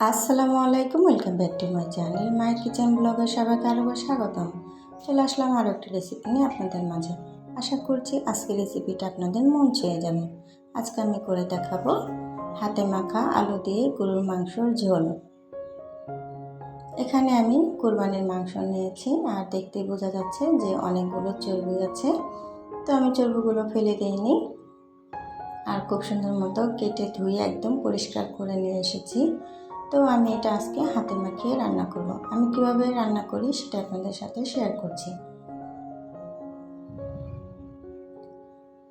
আসসালামু আলাইকুম, welcome back to my channel. My kitchen ব্লগে সবাইকে আরও স্বাগতম। চলে আসলাম আরও একটি রেসিপি নিয়ে আপনাদের মাঝে। আশা করছি আজকে রেসিপিটা আপনাদের মন ছুঁয়ে যাবে। আজকে আমি করে দেখাবো হাতে মাখা আলু দিয়ে গরুর মাংসর ঝোল। এখানে আমি কোরবানির মাংস নিয়েছি, আর দেখতে বোঝা যাচ্ছে যে অনেকগুলো চর্বি আছে। তো আমি চর্বিগুলো ফেলে দিইনি। আর খুব সুন্দর মতো কেটে ধুয়ে একদম পরিষ্কার করে নিয়ে এসেছি। তো আমি এটা আজকে হাতে মাখিয়ে রান্না করব। আমি কীভাবে রান্না করি সেটা আপনাদের সাথে শেয়ার করছি।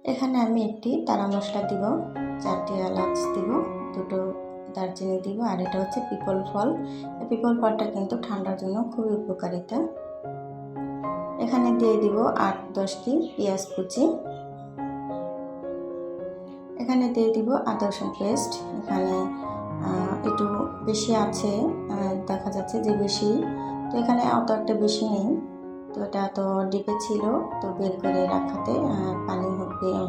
এখানে আমি একটি তারা মশলা দিব, চারটি এলাচ দিব, দুটো দারচিনি দিব, আর এটা হচ্ছে পিপল ফল। পিপল ফলটা কিন্তু ঠান্ডার জন্য খুবই উপকারিতা। এখানে দিয়ে দিব আট, দশটি পেঁয়াজ কুচি। এখানে দিয়ে দিব আদা রসুন পেস্ট। এখানে একটু বেশি আছে দেখা যাচ্ছে যে বেশি। তো এখানে অত একটা বেশি নেই। তো এটা তো ডিপে ছিল, তো বের করে রাখাতে পানি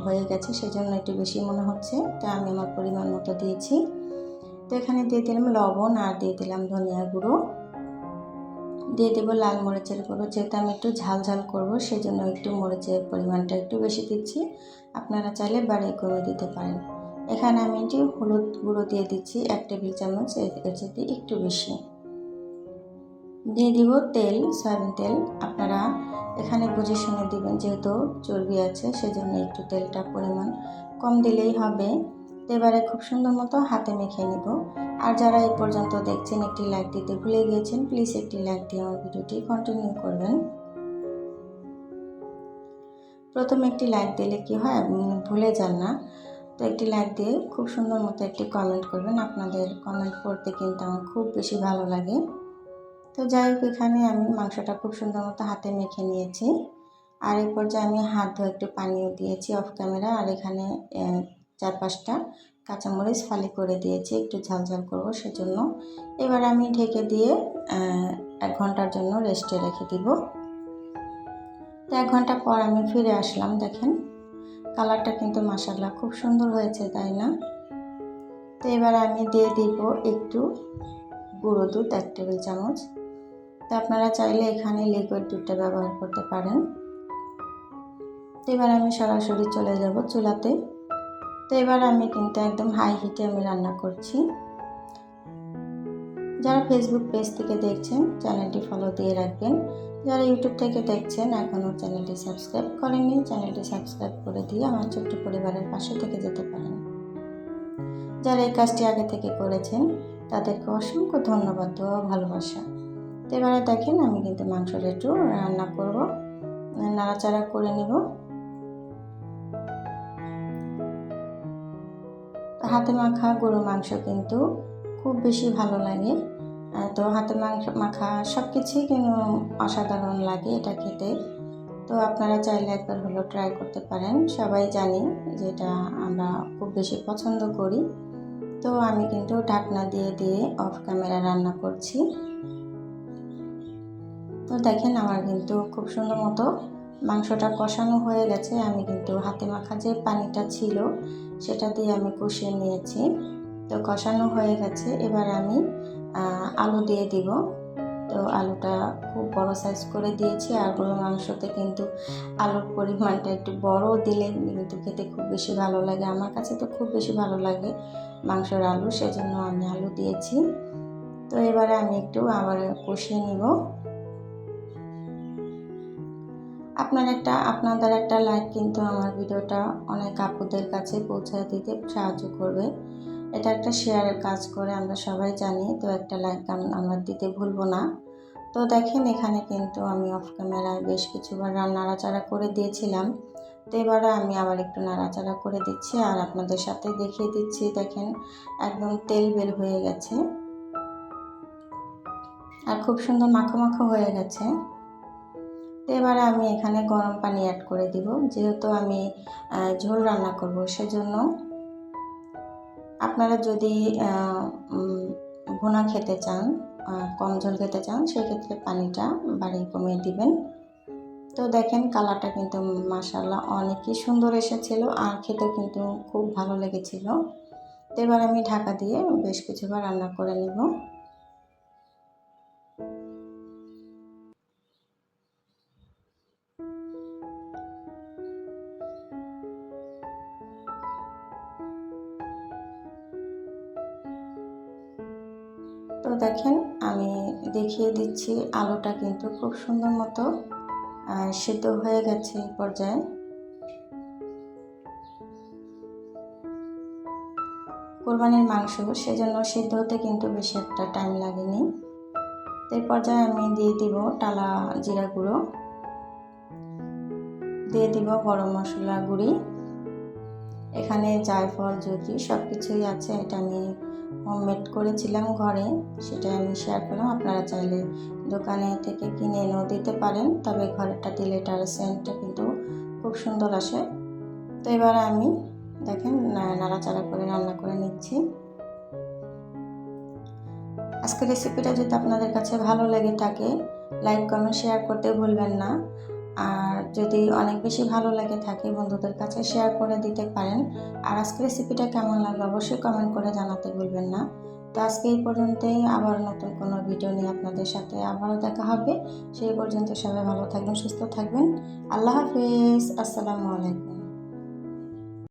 হয়ে গেছে, সেজন্য একটু বেশি মনে হচ্ছে। তা আমি আমার পরিমাণ মতো দিয়েছি। তো এখানে দিয়ে দিলাম লবণ আর দিয়ে দিলাম ধনিয়া গুঁড়ো। দিয়ে দেবো লাল মরিচের গুঁড়ো। যেহেতু আমি একটু ঝাল ঝাল করব, সেজন্য একটু মরিচের পরিমাণটা একটু বেশি দিচ্ছি। আপনারা চাইলে বাড়িয়ে কমে দিতে পারেন। এখানে আমি এটি হলুদ গুঁড়ো দিয়ে দিচ্ছি, এক টেবিল চামচ, এর সাথে একটু বেশি। দিয়ে দিব তেল, সয়াবিন তেল। আপনারা এখানে বুঝে শুনে দিবেন, যেহেতু চর্বি আছে, সেজন্য একটু তেলটা পরিমাণ কম দিলেই হবে। এবারে খুব সুন্দর মতো হাতে মেখে নেব। আর যারা এই পর্যন্ত দেখছেন, একটি লাইক দিতে ভুলে গিয়েছেন, প্লিজ একটি লাইক দিয়ে আমার ভিডিওটি কন্টিনিউ করবেন। প্রথমে একটি লাইক দিলে কি হয় ভুলে যান না। তো একটি লাইক দিয়ে খুব সুন্দর মতো একটি কমেন্ট করবেন। আপনাদের কমেন্ট পড়তে কিন্তু আমার খুব বেশি ভালো লাগে। তো যাই হোক, এখানে আমি মাংসটা খুব সুন্দর মতো হাতে মেখে নিয়েছি। আর এই পর্যায়ে আমি হাত ধোয়া একটু পানিও দিয়েছি অফ ক্যামেরা আর এখানে চার পাঁচটা কাঁচামরিচ ফালি করে দিয়েছি। একটু ঝালঝাল করব সেজন্য। এবার আমি ঢেকে দিয়ে এক ঘণ্টার জন্য রেস্টে রেখে দিব। তো এক ঘণ্টা পর আমি ফিরে আসলাম, দেখেন। কালারটা কিন্তু মাসাল্লাহ খুব সুন্দর হয়েছে, তাই না? তো এবার আমি দিয়ে দিব একটু গুঁড়ো দুধ, এক টেবিল চামচ। তো আপনারা চাইলে এখানে লিকুইড দুধটা ব্যবহার করতে পারেন। তো এবার আমি সরাসরি চলে যাব চুলাতে। তো এবার আমি কিন্তু একদম হাই হিটে আমি রান্না করছি। যারা ফেসবুক পেজ থেকে দেখছেন চ্যানেলটি ফলো দিয়ে রাখবেন। যারা ইউটিউব থেকে দেখছেন, এখনও চ্যানেলটি সাবস্ক্রাইব করেননি, চ্যানেলটি সাবস্ক্রাইব করে দিয়ে আমার ছোট্ট পরিবারের পাশে থেকে যেতে পারেন। যারা এই কাজটি আগে থেকে করেছেন, তাদেরকে অসংখ্য ধন্যবাদ ও ভালোবাসা। এবারে দেখেন, আমি কিন্তু মাংসটা একটু রান্না করব, নাড়াচাড়া করে নিব। হাতে মাখা গরু মাংস কিন্তু খুব বেশি ভালো লাগে। তো হাতে মাখা সব কিছুই কিন্তু অসাধারণ লাগে এটা খেতে। তো আপনারা চাইলে একবার হলো ট্রাই করতে পারেন। সবাই জানি যেটা আমরা খুব বেশি পছন্দ করি। তো আমি কিন্তু ঢাকনা দিয়ে দিয়ে অফ ক্যামেরা রান্না করছি। তো দেখেন আমার কিন্তু খুব সুন্দর মতো মাংসটা কষানো হয়ে গেছে। আমি কিন্তু হাতে মাখা যে পানিটা ছিল, সেটা দিয়ে আমি কষিয়ে নিয়েছি। তো কষানো হয়ে গেছে। এবার আমি আলু দিয়ে দিব। তো আলুটা খুব বড় সাইজ করে দিয়েছি। আর গরু মাংসতে কিন্তু আলুর পরিমাণটা একটু বড় দিলে কিন্তু খেতে খুব বেশি ভালো লাগে। আমার কাছে তো খুব বেশি ভালো লাগে মাংসের আলু, সেজন্য আমি আলু দিয়েছি। তো এবারে আমি একটু আবার কষিয়ে নিব। আপনার একটা, আপনাদের একটা লাইক কিন্তু আমার ভিডিওটা অনেক আপুদের কাছে পৌঁছে দিতে সাহায্য করবে। এটা একটা শেয়ারের কাজ করে আমরা সবাই জানি, তো একটা লাইক আমরা দিতে ভুলবো না। তো দেখেন এখানে কিন্তু আমি অফ ক্যামেরায় বেশ কিছুবার নাড়াচাড়া করে দিয়েছিলাম। তো এবারে আমি আবার একটু নাড়াচাড়া করে দিচ্ছি আর আপনাদের সাথে দেখিয়ে দিচ্ছি। দেখেন একদম তেল বের হয়ে গেছে। আর খুব সুন্দর মাখো মাখো হয়ে গেছে। তো এবারে আমি এখানে গরম পানি অ্যাড করে দিব। যেহেতু আমি ঝোল রান্না করব, সেজন্য আপনারা যদি ভুনা খেতে চান কম জল খেতে চান, সেক্ষেত্রে পানিটা বাড়িয়ে কমিয়ে দিবেন। তো দেখেন কালারটা কিন্তু মাসাল্লাহ অনেকই সুন্দর এসেছিল আর খেতেও কিন্তু খুব ভালো লেগেছিল। তো এবার আমি ঢাকা দিয়ে বেশ কিছুবার রান্না করে নেব। তো দেখেন, আমি দেখিয়ে দিচ্ছি আলুটা কিন্তু খুব সুন্দর মতো সিদ্ধ হয়ে গেছে এই পর্যায়ে। কোরবানির মাংস সেজন্য সিদ্ধ হতে কিন্তু বেশি একটা টাইম লাগেনি। এই পর্যায়ে আমি দিয়ে দিব টালা জিরা গুঁড়ো, দিয়ে দিব গরম মশলা গুঁড়ি। এখানে জায়ফল জুতি সব কিছুই আছে, এটা আমি হোমমেড করেছিলাম ঘরে, সেটা আমি শেয়ার করলাম। আপনারা চাইলে দোকানে থেকে কিনে এনেও দিতে পারেন, তবে ঘরেরটা দিলে এটার সেন্টটা কিন্তু খুব সুন্দর আসে। তো এবার আমি দেখেন নাড়াচাড়া করে রান্না করে নিচ্ছি। আজকের রেসিপিটা যদি আপনাদের কাছে ভালো লেগে থাকে লাইক কমেন্ট শেয়ার করতে ভুলবেন না। আর যদি অনেক বেশি ভালো লাগে থাকে বন্ধুদের কাছে শেয়ার করে দিতে পারেন। আর আজকের রেসিপিটা কেমন লাগল অবশ্যই কমেন্ট করে জানাতে ভুলবেন না। তো আজকে এই পর্যন্তই, আবার নতুন কোনো ভিডিও নিয়ে আপনাদের সাথে আবারও দেখা হবে। সেই পর্যন্ত সবাই ভালো থাকবেন, সুস্থ থাকবেন। আল্লাহ হাফিজ, আসসালামু আলাইকুম।